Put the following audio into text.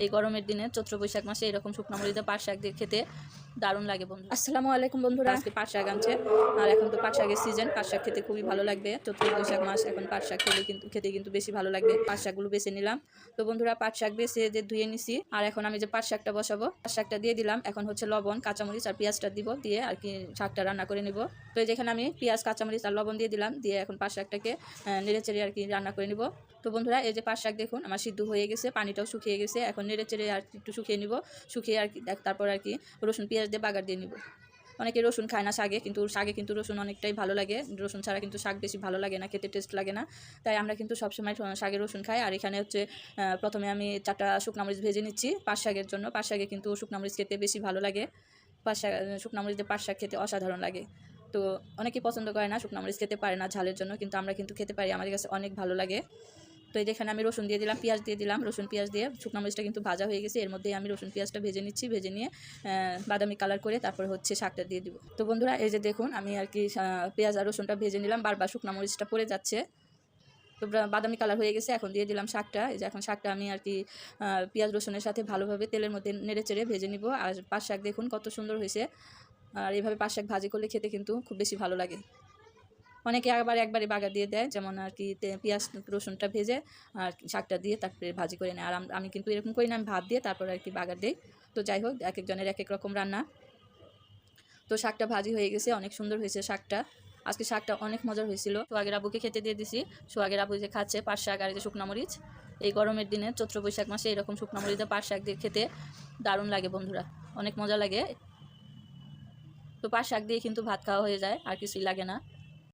এই গরমের দিনে চৈত্র বৈশাখ মাসে এরকম শুকনো মরিচা পাট শাক দিয়ে খেতে দারুণ লাগে বন্ধু। আসসালামু আলাইকুম বন্ধুরা। আজকে পাট শাক আনছে। আর এখন তো পাট শাকের সিজন পাট শাক খেতে খুবই ভালো লাগবে। চৈত্র বৈশাখ মাস এখন পাট শাক খেলে কিন্তু খেতে কিন্তু বেশি ভালো লাগবে। পাট শাকগুলো বেছে নিলাম। তো বন্ধুরা পাট শাক বেছে যে ধুয়ে নিছি আর এখন আমি যে পাট শাকটা বসাবো পাট শাকটা দিয়ে দিলাম। এখন হচ্ছে লবণ কাঁচামরিচ আর পেঁয়াজটা দিব দিয়ে আর কি শাকটা রান্না করে নিব। তো এই যেখানে আমি পেঁয়াজ কাঁচামরিচ আর লবণ দিয়ে দিলাম দিয়ে এখন পাট শাকটাকে নেড়ে চেড়ে আর কি রান্না করে নিব। তো বন্ধুরা এই যে পাট শাক দেখুন আমার সিদ্ধ হয়ে গেছে পানিটাও শুকিয়ে গেছে। এখন নেড়ে চেড়ে আর একটু শুকিয়ে নিব। শুকিয়ে আর কি তারপর আর কি রসুন পেঁয়াজ দিয়ে বাগার দিয়ে নিব। অনেকে রসুন খায় না শাকে কিন্তু শাগে কিন্তু রসুন অনেকটাই ভালো লাগে। রসুন ছাড়া কিন্তু শাক বেশি ভালো লাগে না, খেতে টেস্ট লাগে না। তাই আমরা কিন্তু সবসময় শাকে রসুন খাই। আর এখানে হচ্ছে প্রথমে আমি চারটা শুকনা মরিচ ভেজে নিচ্ছি পাট শাকের জন্য। পাট শাকে কিন্তু শুকনা মরিচ খেতে বেশি ভালো লাগে। পাট শাক শুকনা মরিচ দিয়ে পাট শাক খেতে অসাধারণ লাগে। তো অনেকেই পছন্দ করে না শুকনা মরিচ খেতে, পারে না ঝালের জন্য। কিন্তু আমরা কিন্তু খেতে পারি, আমাদের কাছে অনেক ভালো লাগে। তো এই যেখানে আমি রসুন দিয়ে দিলাম, পেঁয়াজ দিয়ে দিলাম, রসুন, পেঁয়াজ দিয়ে শুকনো মরিচটা কিন্তু ভাজা হয়ে গেছে। এর মধ্যেই আমি রসুন, পেঁয়াজটা ভেজে নিচ্ছি, ভেজে নিয়ে বাদামি কালার করে তারপর হচ্ছে শাকটা দিয়ে দিব। তো বন্ধুরা, এই যে দেখুন, আমি আর কি পেঁয়াজ আর রসুনটা ভেজে নিলাম, বারবার শুকনো মরিচটা পড়ে যাচ্ছে। তো বাদামি কালার হয়ে গেছে, এখন দিয়ে দিলাম শাকটা। এই যে এখন শাকটা আমি আর কি পেঁয়াজ, রসুনের সাথে ভালোভাবে তেলের মধ্যে নেড়ে চেড়ে ভেজে নিব। আর পাট শাক দেখুন কত সুন্দর হয়েছে। আর এইভাবে পাট শাক ভাজি করলে খেতে কিন্তু খুব বেশি ভালো লাগে। অনেকে আবার একবারে বাগা দিয়ে দেয়, যেমন আর কি পেঁয়াজ, রসুনটা ভেজে আর শাকটা দিয়ে তারপরে ভাজি করে নেয়। আর আমি কিন্তু এরকম করি না, আমি ভাত দিয়ে তারপর আর কি বাগার দিই। তো যাই হোক এক একজনের এক এক রকম রান্না। তো শাকটা ভাজি হয়ে গেছে, অনেক সুন্দর হয়েছে শাকটা। আজকে শাকটা অনেক মজার হয়েছিল। সোয়াগের আবুকে খেতে দিয়ে দিছি। সোয়াগের আবু যে খাচ্ছে পাট শাক আর যে শুকনো মরিচ, এই গরমের দিনে চৈত্র বৈশাখ মাসে এরকম শুকনো মরিচে পাট শাক দিয়ে খেতে দারুণ লাগে বন্ধুরা, অনেক মজা লাগে। তো পাট শাক দিয়ে কিন্তু ভাত খাওয়া হয়ে যায়, আর কিছুই লাগে না।